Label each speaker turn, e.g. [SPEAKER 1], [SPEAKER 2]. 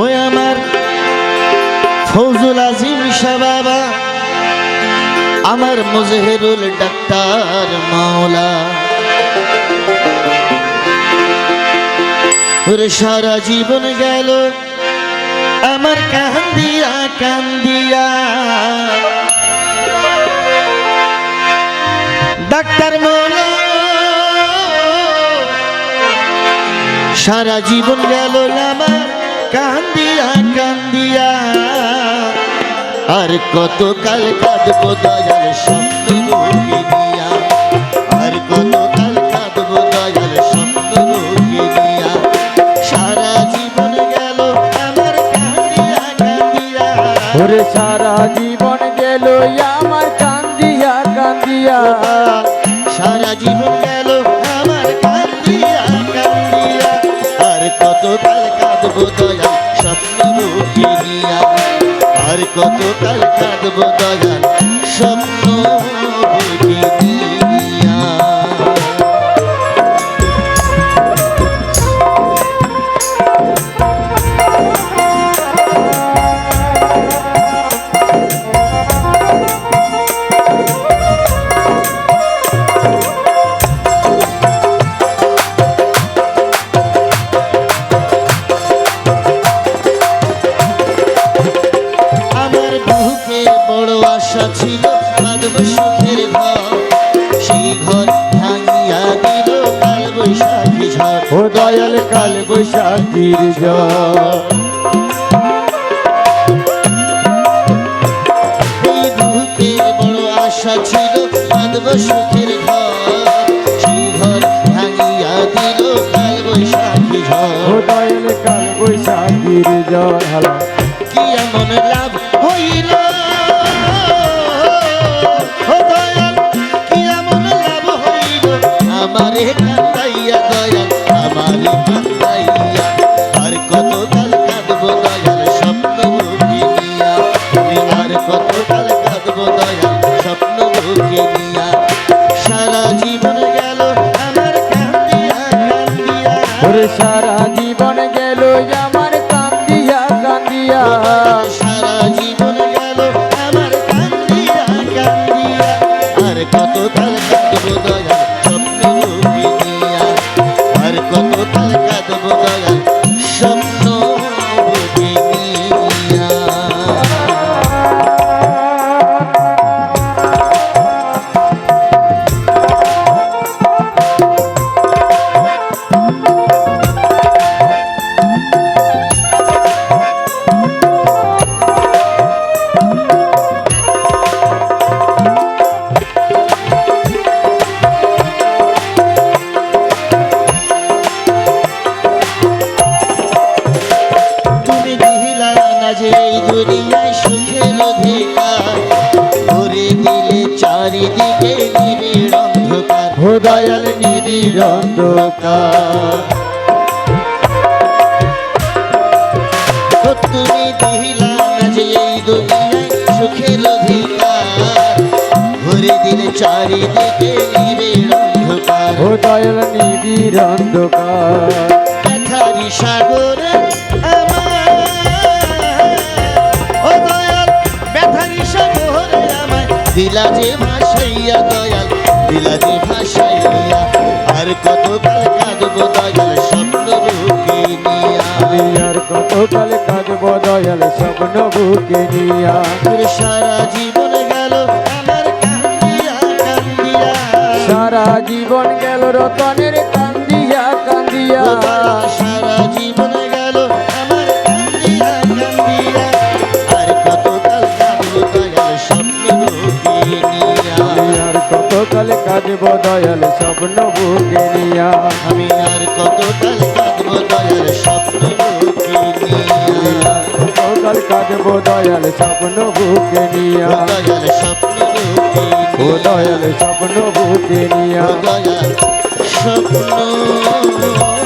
[SPEAKER 1] ওই আমার ফৌজুল বাবা আমার মুজহেরুল ডাক্তার মাওলা। ওরে সারা জীবন গেল আমার কান্দিয়া কান্দিয়া। সারা জীবন গেল আমার কান্দিয়া কান্দিয়া। আর কত কাল কাঁদবো দয়াল স্বপ্ন মুখে দিয়া। আর কত কাল কাঁদবো দয়াল স্বপ্ন মুখে দিয়া। সারা জীবন গেল আমার কান্দিয়া কান্দিয়া।
[SPEAKER 2] সারা জীবন গেল আমার
[SPEAKER 1] আর কত কাল কাঁদবো দয়াল স্বপ্ন বুকে বড় আশা ছিল বাঁধব সুখের ঘর। সেই ঘর ভাঙিয়া দিল কাল বৈশাখী ঝড়।
[SPEAKER 2] ও দয়াল কাল বৈশাখীর
[SPEAKER 1] বড় আশা ছিল বাঁধব সুখের ঘর। সেই ঘর ভাঙিয়া দিল কাল বৈশাখী ঝড়
[SPEAKER 2] কাল বৈশাখীর
[SPEAKER 1] কি এমন লাভ হইল? দয়াল স্বপ্ন বুকে নিয়া সারা জীবন গেল আমার কান্দিয়া কান্দিয়া।
[SPEAKER 2] ওরে সারা জীবন গেল আমার কান্দিয়া কান্দিয়া।
[SPEAKER 1] সারা জীবন গেল আমার কান্দিয়া কান্দিয়া। আর কত কাল কাঁদবো যে এই দুনিয়ায় সুখের অধিকার ভরে দিলে চারিদিকে নিবিড় অন্ধকার
[SPEAKER 2] ও দয়াল নিবিড় অন্ধকার।
[SPEAKER 1] তুমি দিলা যে এই দুনিয়ায় সুখের অধিকার ভরে দিলে চারিদিকে নিবিড় অন্ধকার।
[SPEAKER 2] ও নিবিড় অন্ধকার।
[SPEAKER 1] ব্যথারি সাগরে দিলা যে ভাসাইয়া দয়াল দিলা যে ভাসাইয়া আর কত কাল কাঁদবো দয়াল স্বপ্ন বুকে নিয়া।
[SPEAKER 2] আর কত কাল কাঁদব দয়াল স্বপ্ন বুকে নিয়া।
[SPEAKER 1] সারা জীবন গেল আমার কান্দিয়া কান্দিয়া।
[SPEAKER 2] সারা জীবন গেল রতনের কান্দিয়া কান্দিয়া।
[SPEAKER 1] কাঁদব দয়াল স্বপ্ন বুকে নিয়া।
[SPEAKER 2] আমি আর কত কাল কাঁদবো দয়াল স্বপ্ন বুকে নিয়া।
[SPEAKER 1] কত কাল কাঁদব দয়াল স্বপ্ন বুকে নিয়া।
[SPEAKER 2] দয়াল স্বপ্ন বুকে
[SPEAKER 1] ও দয়াল স্বপ্ন বুকে নিয়া।
[SPEAKER 2] দয়াল স্বপ্ন।